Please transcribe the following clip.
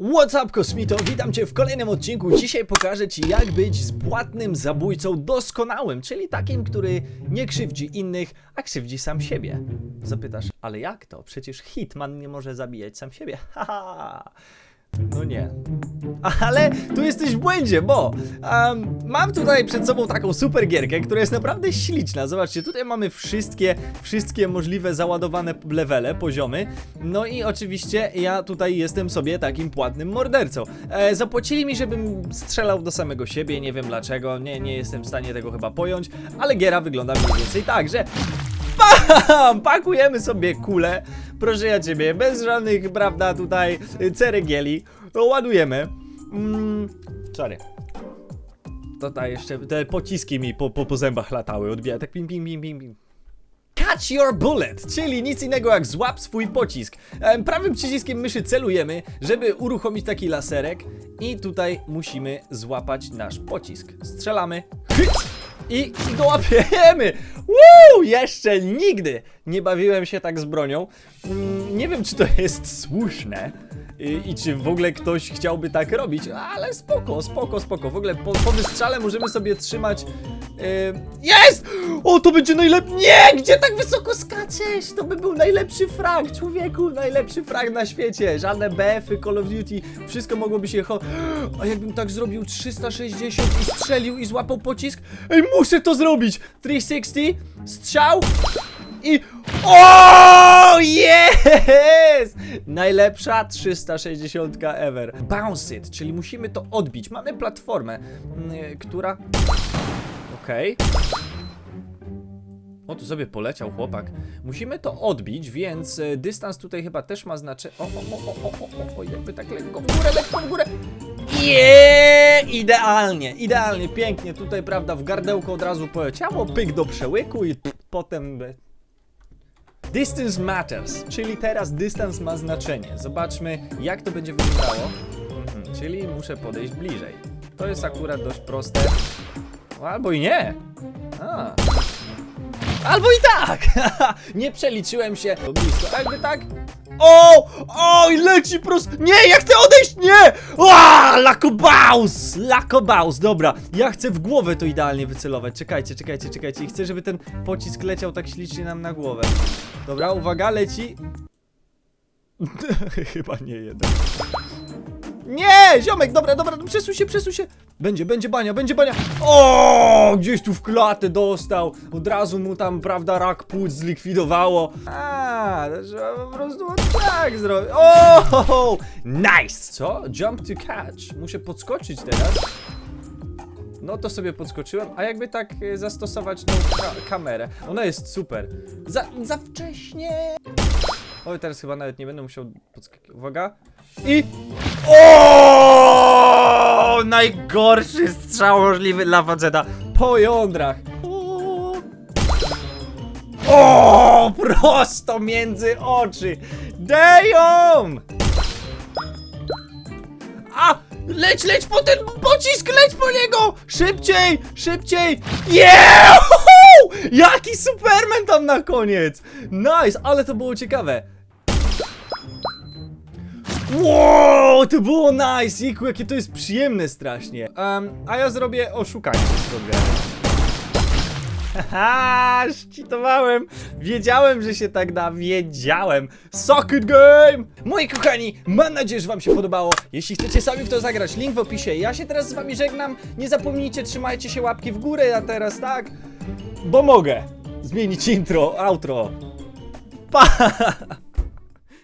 What's up, Kosmito? Witam Cię w kolejnym odcinku. Dzisiaj pokażę Ci, jak być zbłatnym zabójcą doskonałym, czyli takim, który nie krzywdzi innych, a krzywdzi sam siebie. Zapytasz, ale jak to? Przecież Hitman nie może zabijać sam siebie. Haha. No nie. Ale tu jesteś w błędzie, bo em, mam tutaj przed sobą taką super gierkę, która jest naprawdę śliczna. Zobaczcie, tutaj mamy wszystkie, wszystkie możliwe załadowane levele, poziomy. No i oczywiście ja tutaj jestem sobie takim płatnym mordercą. E, zapłacili mi, żebym strzelał do samego siebie, nie wiem dlaczego, nie, nie jestem w stanie tego chyba pojąć, ale giera wygląda mniej więcej tak, że Pam! Pakujemy sobie kulę, proszę ja ciebie, bez żadnych, prawda, tutaj y, ceregieli. Ładujemy. Mm, sorry. Tutaj jeszcze te pociski mi po, po, po zębach latały, odbija tak pim, pim, pim, pim. Catch your bullet, czyli nic innego jak złap swój pocisk. Prawym przyciskiem myszy celujemy, żeby uruchomić taki laserek i tutaj musimy złapać nasz pocisk. Strzelamy. Hyc! I, I go łapiemy! Woo! Jeszcze nigdy nie bawiłem się tak z bronią. Mm, Nie wiem, czy to jest słuszne i, i czy w ogóle ktoś chciałby tak robić, ale spoko, spoko, spoko. W ogóle po, po wystrzale możemy sobie trzymać. Yy, jest! O, to będzie najlepszy. Nie! Gdzie tak wysoko skaczesz? To by był najlepszy frag, człowieku, najlepszy frag na świecie. Żadne BF-y, Call of Duty, wszystko mogłoby się. A jakbym tak zrobił 360 i strzelił i złapał pocisk? Ej, muszę to zrobić! 360, strzał i. O! Jest! Najlepsza 360 ever. Bounce it, czyli musimy to odbić. Mamy platformę, mm, która. Okej. O, tu sobie poleciał chłopak. Musimy to odbić, więc e, dystans tutaj chyba też ma znaczenie. O, o, o, o, o, o, o, jakby tak lekko w górę, lekko w górę. Jeee! Idealnie, idealnie, pięknie. Tutaj, prawda, w gardełko od razu poleciało, pyk do przełyku i potem... Distance matters, czyli teraz dystans ma znaczenie. Zobaczmy, jak to będzie wyglądało. Mhm, czyli muszę podejść bliżej. To jest akurat dość proste. Albo i nie. A. Albo i tak! nie przeliczyłem się. Blisko. Jakby tak. O! Oj, leci prosto. Nie, ja chcę odejść! Nie! Lakobaus! Lakobaus, dobra. Ja chcę w głowę to idealnie wycelować. Czekajcie, czekajcie, czekajcie. I chcę, żeby ten pocisk leciał tak ślicznie nam na głowę. Dobra, uwaga, leci. Chyba nie jeden. Nie! Ziomek, dobra, dobra, przesuń się, przesuń się. Będzie, będzie bania, będzie bania. O, gdzieś tu w klatę dostał. Od razu mu tam, prawda, rak płuc zlikwidowało. A, trzeba po prostu tak zrobić. O, nice! Co? Jump to catch. Muszę podskoczyć teraz. No to sobie podskoczyłem, a jakby tak e, zastosować tą ka kamerę. Ona jest super. Za, za wcześnie. Oj, teraz chyba nawet nie będę musiał podskakiwać. Uwaga. I... O! Najgorszy strzał możliwy dla faceta. Po jądrach. O! Prosto między oczy. Damn! A! Leć, leć po ten pocisk, leć po niego! Szybciej, szybciej! Yeah! Jaki Superman tam na koniec! Nice, ale to było ciekawe. Wow, to było nice! Jiku, jakie to jest przyjemne strasznie. Em, a ja zrobię oszukanie z. Haha, szczytowałem! Wiedziałem, że się tak da, wiedziałem! Suck it game! Moi kochani, mam nadzieję, że wam się podobało. Jeśli chcecie sami w to zagrać, link w opisie. Ja się teraz z wami żegnam. Nie zapomnijcie, trzymajcie się łapki w górę, ja teraz, tak? Bo mogę zmienić intro, outro. Pa!